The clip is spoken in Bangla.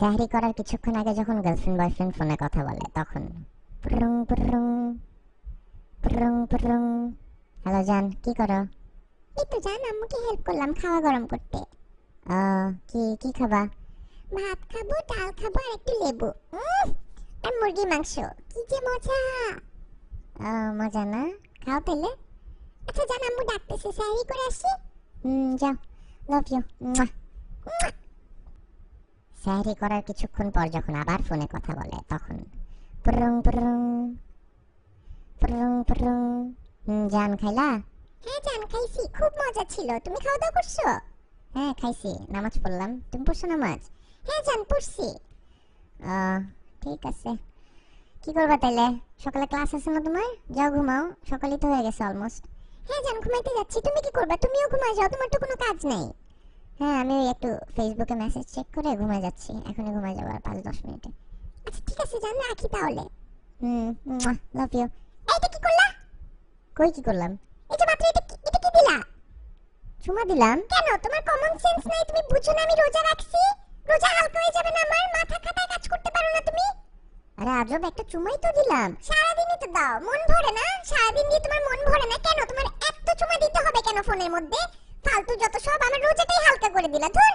সাহরি করার কিছুক্ষণ আগে যখন গার্লফ্রেন্ড বয়ফ্রেন্ড ফোনে কথা বলে, তখন পুরুং পুরুং পুরুং পুরুং। হ্যালো জান কি করো? এই তো জান আম্মুকে হেল্প করলাম খাওয়া গরম করতে। কি কি খাবা ভাত খাব, ডাল খাব আর একটু লেবু। আর মুরগি মাংস। কি যে মজা। মজা না? খাও তাহলে। আচ্ছা জান আম্মু ডাকতেছে সাহরি করে আসি। হুম, যাও। লাভ ইউ সাহরি করার কিছুক্ষণ পর যখন আবার ফোনে কথা বলে তখন পুরুং পুরুং পুরুং পুরুং জান খাইলা? হ্যাঁ জান খাইছি খুব মজা ছিল। তুমি খাওয়া দাওয়া করছ? হ্যাঁ খাইছি নামাজ পড়লাম। তুমি পড়ছো নামাজ? হ্যাঁ জান পড়ছি। আহ, ঠিক আছে। কি করবা তাইলে? সকালে ক্লাস আছে না তোমার? যাও ঘুমাও সকালই তো হয়ে গেছে অলমোস্ট হ্যাঁ জান ঘুমাইতে যাচ্ছি। তুমি কি করবা? তুমিও ঘুমাই যাও তোমার তো কোনো কাজ নেই। হ্যাঁ আমি একটু ফেসবুকে মেসেজ চেক করে ঘুমাই যাচ্ছি। এখনই ঘুমাই যাব আর পাঁচ দশ মিনিটে। আচ্ছা ঠিক আছে জান রাখি তাহলে। হুম লাভ ইউ এইটা কি করলা? কই কি করলাম? যে মাত্র এটা এটা কি দিলা? চুমা দিলাম। কেন? তোমার কমন সেন্স নাই, তুমি বুঝো না আমি রোজা রাখছি? রোজা হালকা হয়ে যাবে না আমার? মাথা খাটায় কাজ করতে পারো না তুমি? আরে আজব, একটা চুমাই তো দিলাম। সারাদিনই তো দাও। মন ভরে না? সারাদিন দিয়ে তোমার মন ভরে না? কেন? তোমার এত চুমা দিতে হবে কেন ফোনের মধ্যে? ফালতু যত সব আমার রোজাটাই হালকা করে দিলা ধুর।